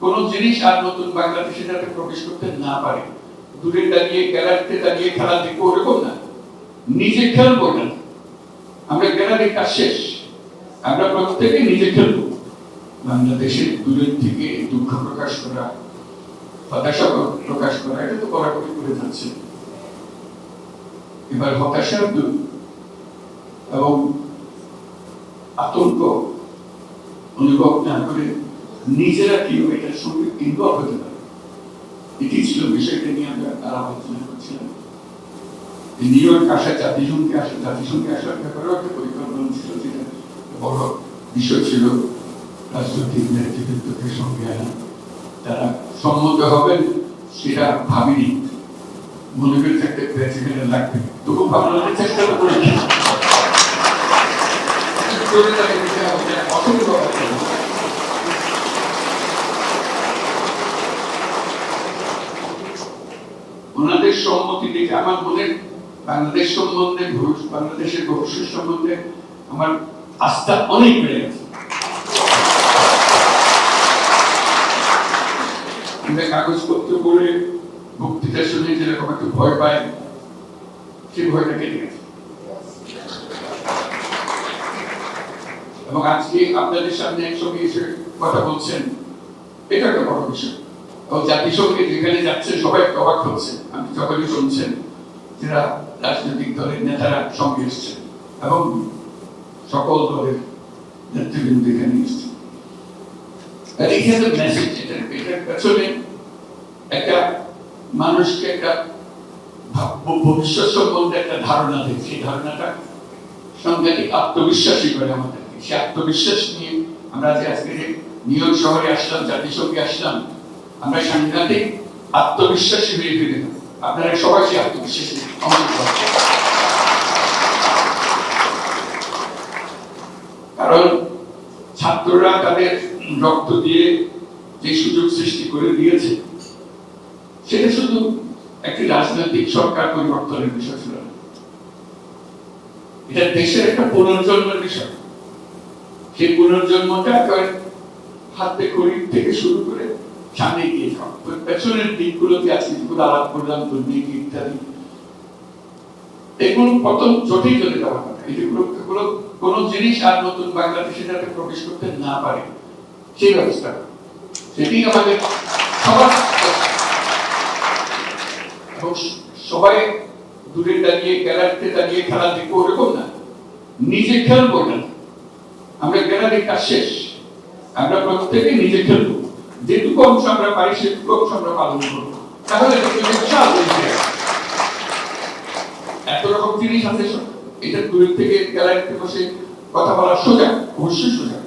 কোন জিনিস আর নতুন বাংলাদেশে যাতে প্রবেশ করতে না পারে। দূরে দাঁড়িয়ে, গ্যালারিতে দাঁড়িয়ে খেলা দেখব ওরকম না। নিজে খেলব না। আমরা গ্যালারির কাজ শেষ। আমরা প্রত্যেকে নিজে খেলব। বাংলাদেশের দূরের থেকে দুঃখ প্রকাশ করা, হতাশা প্রকাশ করা, এটা তো কড়াকড়ি করে যাচ্ছে। এবার হতাশা দূর এবং আতঙ্ক অনুভব না করে নিজেরা কেউ এটার সঙ্গে ইনভলভ হতে পারে। এটি ছিল বিষয়টা নিয়ে আমরা আলাপ আলোচনা করছিলাম। নিউ ইয়র্ক আসা, জাতিসংঘে আসা, জাতিসংঘে আসার ব্যাপারেও একটা পরিকল্পনা ছিল যেটা বড় বিষয় ছিল। রাজনৈতিক নেতৃত্বকে সঙ্গে আনা। তারা সম্মত হবেন, সেটা ভাবিনি। মনে করে থাকতে প্রেসিডেন্ট লাগবে। তবু ভাবনাতে চেষ্টা করে সম্মতি দেখে আমার মনে বাংলাদেশ সম্বন্ধে বাংলাদেশের ভবিষ্যৎ সম্বন্ধে আমার আস্থা অনেক বেড়ে গেছে। কাগজপত্র পড়ে বক্তৃতা শুনে যেরকম একটু ভয় পায়, সেই ভয়টা কেটে গেছে। এবং আজকে আপনাদের সামনে একসঙ্গে এসে কথা বলছেন, এটা একটা বড় বিষয়। এবং জাতিসংঘে যেখানে যাচ্ছে, সবাই একটু অবাক হচ্ছে। সকলেই শুনছেন, যারা রাজনৈতিক দলের নেতারা সঙ্গে এসছেন এবং সকল দলের নেতৃবৃন্দ এখানে এসছেন। একটা মানুষকে একটা ভবিষ্যৎ সম্বন্ধে একটা ধারণা দেয়। সেই ধারণাটা সাংঘাতিক আত্মবিশ্বাসী করে আমাদেরকে। সেই আত্মবিশ্বাস নিয়ে আমরা যে আজকে নিউ শহরে আসলাম, জাতিসংঘে আসলাম, আমরা সাংঘাতিক আত্মবিশ্বাসী হয়ে ফিরে আপনারা সবাই সেই আত্মবিশ্বাসী করেন। কারণ ছাত্ররা তাদের রক্ত দিয়ে যে সুযোগ সৃষ্টি করে দিয়েছে, সেটা শুধু একটি রাজনৈতিক সরকার পরিবর্তনের বিষয় ছিল এটা দেশের একটা পুনর্জন্মের বিষয়। সেই পুনর্জন্মটা হাতে খড়ি থেকে শুরু করে সামনে গিয়ে তো পেছনের দিকগুলোতে আজকে যেগুলো আলাপ করলাম, দুর্নীতি ইত্যাদি। এগুলো কত জটিল চলে যাওয়ার এগুলো এগুলো কোন জিনিস আর নতুন বাংলাদেশে যাতে প্রবেশ করতে না পারে। সেই ব্যবস্থা। সেটি আমাদের সবার সবাই দূরে দাঁড়িয়ে, গ্যালারিতে দাঁড়িয়ে খেলা দেখব ওরকম না। নিজে খেলব না। আমরা গ্যালারির কাজ শেষ। আমরা প্রত্যেকে নিজে খেলব। যেটুকু অংশ আমরা পারি, সেটুকু অংশ আমরা পালন করব। তাহলে। এত রকম জিনিস আছে এটা দূরের থেকে গ্যালারিতে বসে কথা বলা সোজা, অবশ্যই সোজা।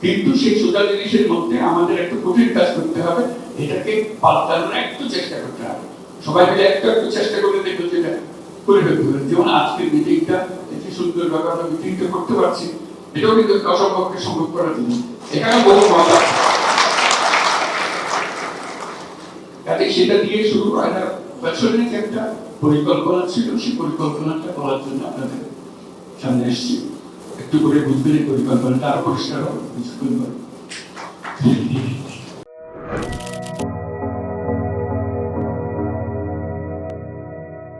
কিন্তু সেই সোজা জিনিসের মধ্যে আমাদের একটু কঠিন কাজ করতে হবে। এটাকে পাল্টানোর একটু চেষ্টা করতে হবে। সবাই মিলে একটু একটু চেষ্টা করে দেখব যেটা করে ফেলতে হবে যেমন আজকের মিটিংটা এটি সুন্দরভাবে আমরা মিটিংটা করতে পারছি। এটাও কিন্তু একটা অসম্ভবকে সম্ভব করার জন্য। এখানে বহু মজা আছে। কাজে সেটা দিয়ে শুরু হয় বছরের একটা পরিকল্পনা ছিল, সেই পরিকল্পনাটা করার জন্য আপনাদের সামনে এসেছি। একটু করে বুঝবেন পরিকল্পনাটা আরও পরিষ্কার হবে, কিছুক্ষণ